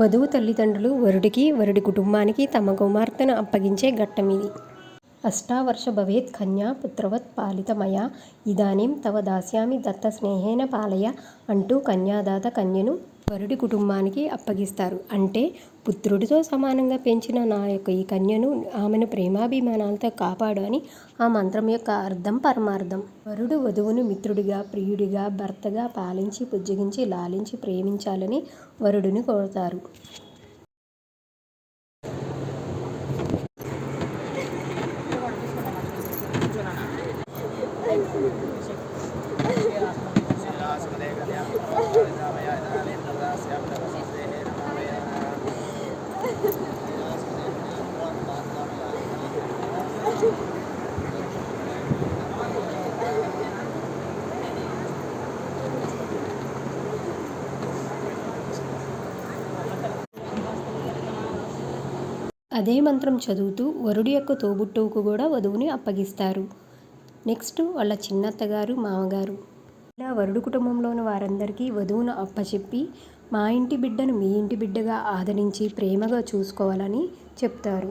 వధువు తల్లిదండ్రులు వరుడికి వరుడి కుటుంబానికి తమ కుమార్తెను అప్పగించే ఘట్టమిది. అష్టావర్ష భవేత్ కన్యా పుత్రవత్ పాలితమయ ఇదానీం తవ దాస్యామి దత్త స్నేహేన పాలయ అంటూ కన్యాదాత కన్యను వరుడి కుటుంబానికి అప్పగిస్తారు. అంటే పుత్రుడితో సమానంగా పెంచిన నా యొక్క ఈ కన్యను ఆమెను ప్రేమాభిమానాలతో కాపాడు అని ఆ మంత్రం యొక్క అర్థం పరమార్థం. వరుడు వధువును మిత్రుడిగా, ప్రియుడిగా, భర్తగా పాలించి, పుజ్జగించి లాలించి ప్రేమించాలని వరుడిని కోరతారు. అదే మంత్రం చదువుతూ వరుడి యొక్క తోబుట్టువుకు కూడా వధువుని అప్పగిస్తారు. నెక్స్ట్ వాళ్ళ చిన్నత్తగారు, మామగారు. ఇలా వరుడు కుటుంబంలోని వారందరికీ వధువును అప్పచెప్పి మా ఇంటి బిడ్డను మీ ఇంటి బిడ్డగా ఆదరించి ప్రేమగా చూసుకోవాలని చెప్తారు.